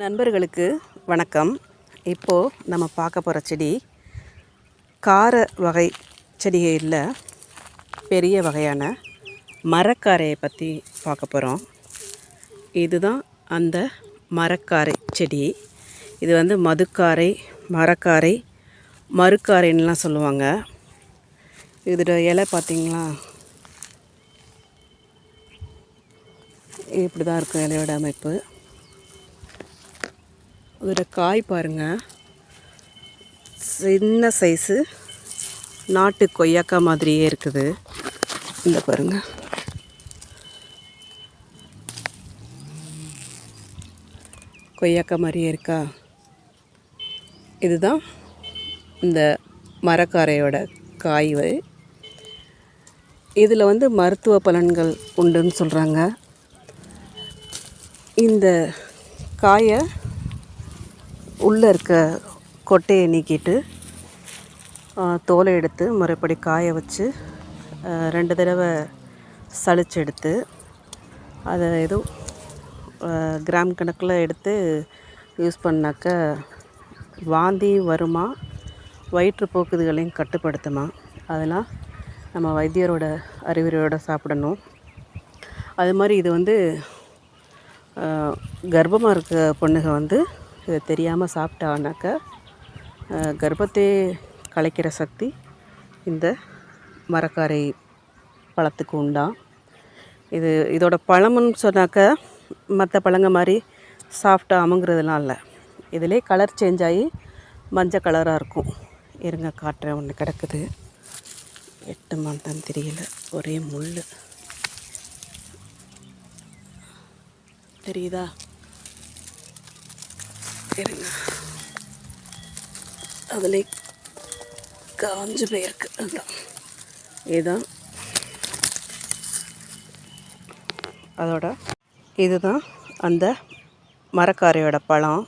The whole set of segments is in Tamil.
நண்பர்களுக்கு வணக்கம். இப்போது நம்ம பார்க்க போகிற செடி கார வகை செடிகளில் பெரிய வகையான மரக்காரையை பற்றி பார்க்க போகிறோம் இதுதான் அந்த மரக்காரை செடி. இது வந்து மதுக்காரை மரக்காரை மறுக்காரைன்னெலாம் சொல்லுவாங்க. இதோட இலை பார்த்திங்களா? இப்படி தான் இருக்கும் இலையோட அமைப்பு. அதோட காய் பாருங்கள் சின்ன சைஸு. நாட்டு கொய்யாக்கா மாதிரியே இருக்குது. இந்த பாருங்கள் கொய்யாக்கா மாதிரியே இருக்கா? இதுதான் இந்த மரக்காரையோட காய் இதில் வந்து மருத்துவ பலன்கள் உண்டுன்னு சொல்கிறாங்க இந்த காயை உள்ளே இருக்க கொட்டையை நீக்கிட்டு தோலை எடுத்து முறைப்படி காய வச்சு ரெண்டு தடவை சளிச்சு எடுத்து அதை ஏதோ கிராம் கணக்கில் எடுத்து யூஸ் பண்ணாக்க வாந்தி வருமா வயிற்றுப்போக்குதுகளையும் கட்டுப்படுத்துமா அதெல்லாம் நம்ம வைத்தியரோட அறிவுரையோடு சாப்பிடணும். அது மாதிரி இது வந்து கர்ப்பமாக இருக்க பொண்ணுங்க வந்து இதை தெரியாமல் சாப்பிட்டானாக்கா கர்ப்பத்தை கலைக்கிற சக்தி இந்த மரக்காரை பழத்துக்கு உண்டாம் இது இதோட பழம்னு சொன்னாக்கா மற்ற பழங்க மாதிரி சாஃப்டாக அமுங்கிறதுலாம் இல்லை. இதிலே கலர் சேஞ்ச் ஆகி மஞ்சள் கலராக இருக்கும். இருங்க காட்டுறேன் ஒன்று கிடக்குது. எட்டு மாதம் தெரியல. ஒரே முள் தெரியுதா? இருங்க அதில் காஞ்சு போயிருக்கு அதுதான் இதுதான் அதோட இதுதான் அந்த மரக்காரையோட பழம்.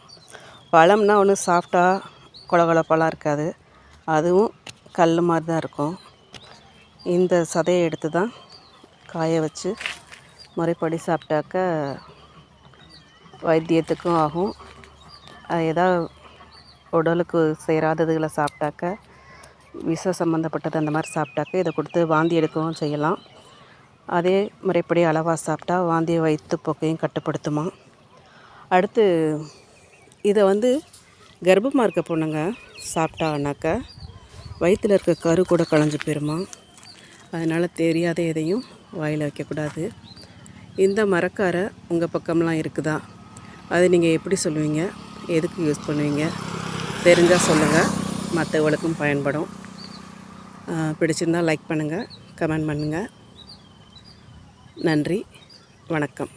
பழம்னா ஒன்றும் சாஃப்டாக கொலகொல பழம் இருக்காது. அதுவும் கல் மாதிரி தான் இருக்கும். இந்த சதையை எடுத்து தான் காய வச்சு முறைப்படி சாப்பிட்டாக்க வைத்தியத்துக்கும் ஆகும். ஏதாவது உடலுக்கு சேராததுகளை சாப்பிட்டாக்க விஷ சம்மந்தப்பட்டது அந்த மாதிரி சாப்பிட்டாக்க இதை கொடுத்து வாந்தி எடுக்கவும் செய்யலாம். அதே முறைப்படி அளவாக சாப்பிட்டா வாந்தி வயிற்று போக்கையும் கட்டுப்படுத்துமா. அடுத்து இதை வந்து கர்ப்பமாக இருக்க பொண்ணுங்க சாப்பிட்டானாக்க வயிற்றில் இருக்க கரு கூட களைஞ்சு போயிருமா. அதனால் தெரியாத எதையும் வாயில் வைக்கக்கூடாது. இந்த மரக்காரை உங்கள் பக்கம்லாம் இருக்குதா? அது நீங்கள் எப்படி சொல்லுவீங்க? எதுக்கு யூஸ் பண்ணுவீங்க? தெரிஞ்சால் சொல்லுங்கள் மற்றவங்களுக்கும் பயன்படும். பிடிச்சிருந்தா லைக் பண்ணுங்கள் கமெண்ட் பண்ணுங்கள் நன்றி. வணக்கம்.